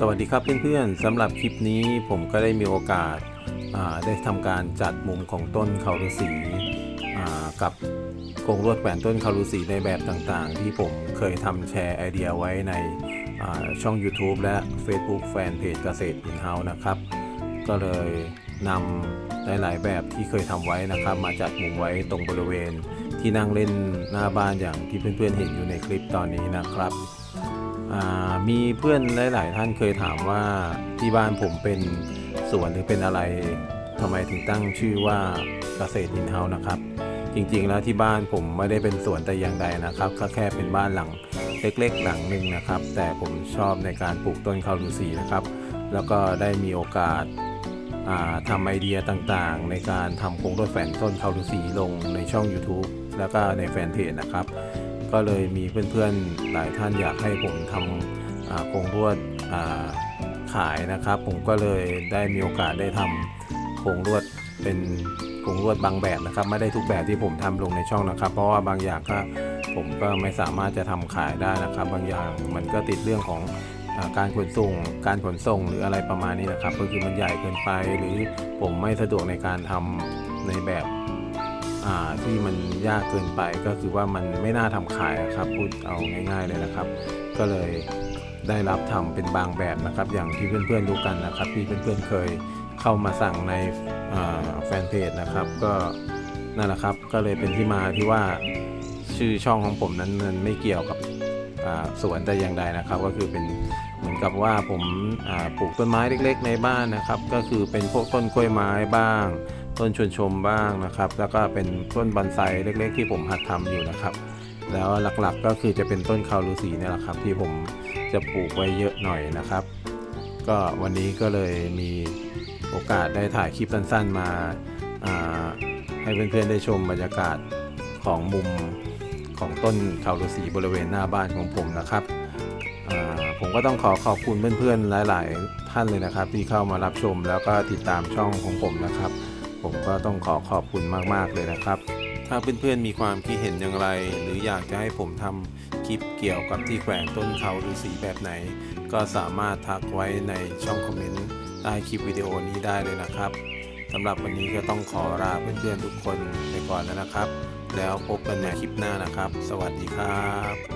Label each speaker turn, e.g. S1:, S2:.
S1: สวัสดีครับเพื่อนๆสำหรับคลิปนี้ผมก็ได้มีโอกาสาได้ทำการจัดมุมของต้นเขาฤาษีกับกรงลวดแขวนต้นเขาฤาษีในแบบต่างๆ ที่ผมเคยทำแชร์ไอเดียไว้ในช่อง YouTube และ Facebook แฟนเพจเกษตรอินเฮ้านะครับ ก็เลยนำหลายๆแบบที่เคยทำไว้นะครับ มาจัดมุมไว้ตรงบริเวณที่นั่งเล่นหน้าบ้านอย่างที่เพื่อนๆเห็นอยู่ในคลิปตอนนี้นะครับ มีเพื่อนหลาย ๆ ท่านเคยถามว่าที่บ้านผมเป็นสวนหรือเป็นอะไรทำไมถึงตั้งชื่อว่าเกษตรอินเฮาส์นะครับ จริง ๆ แล้วที่บ้านผมไม่ได้เป็นสวนแต่อย่างใดนะครับก็แค่เป็นบ้านหลังเล็ก ๆ หลังหนึ่งนะครับ แต่ผมชอบในการปลูกต้นข้าวฤาษีนะครับ แล้วก็ได้มีโอกาสาทำไอเดียต่างๆ ในการทำโครงรถแฝนต้นข้าวฤาษีลงในช่อง YouTube แล้วก็ในแฟนเพจนะครับ ก็เลยมีเพื่อนๆหลายท่านอยากให้ผมทำโครงลวดขายนะครับ ผมก็เลยได้มีโอกาสได้ทำโครงลวดเป็นโครงลวดบางแบบนะครับ ไม่ได้ทุกแบบที่ผมทำลงในช่องนะครับ เพราะว่าบางอย่างก็ผมก็ไม่สามารถจะทำขายได้นะครับ บางอย่างมันก็ติดเรื่องของการขนส่ง การขนส่งหรืออะไรประมาณนี้นะครับก็คือมันใหญ่เกินไปหรือผมไม่สะดวกในการทำในแบบ ที่มันยากเกินไปก็คือว่ามันไม่น่าทำขายอะครับพูดเอาง่าย ๆเลยนะครับ ก็เลยได้รับทำเป็นบางแบบนะครับ อย่างที่เพื่อนๆรู้กันนะครับที่เพื่อนๆเคยเข้ามาสั่งในแฟนเพจนะครับ ก็นั่นแหละครับก็เลยเป็นที่มาที่ว่าชื่อช่องของผมนั้นมันไม่เกี่ยวกับสวนแต่อย่างใดนะครับ ก็คือเป็นเหมือนกับว่าผมปลูกต้นไม้เล็ก ๆ ในบ้านนะครับ ก็คือเป็นพวกต้นกล้วยไม้บ้าง ต้นชวนชมบ้างนะครับ แล้วก็เป็นต้นบอนไซเล็กๆ ที่ผมหัดทำอยู่นะครับ แล้วหลักๆก็คือจะเป็นต้นคาลูซีนี่แหละครับ ที่ผมจะปลูกไว้เยอะหน่อยนะครับ ก็วันนี้ก็เลยมีโอกาสได้ถ่ายคลิปสั้นๆมาาให้เพื่อนๆได้ชมบรรยากาศของมุมของต้นคาลูซีบริเวณหน้าบ้านของผมนะครับผมก็ต้องขอขอบคุณเพื่อนๆหลาย ๆ ท่านเลยนะครับ ที่เข้ามารับชมแล้วก็ติดตามช่องของผมนะครับ ผมก็ต้องขอขอบคุณมากๆเลยนะครับ ถ้าเพื่อนๆมีความคิดเห็นอย่างไร หรืออยากจะให้ผมทำคลิปเกี่ยวกับที่แขวนต้นเขาหรือสีแบบไหน ก็สามารถทักไว้ในช่องคอมเมนต์ใต้คลิปวิดีโอนี้ได้เลยนะครับสำหรับวันนี้ก็ต้องขอลาเพื่อนๆทุกคนไปก่อนแล้วนะครับ แล้วพบกันในคลิปหน้านะครับ สวัสดีครับ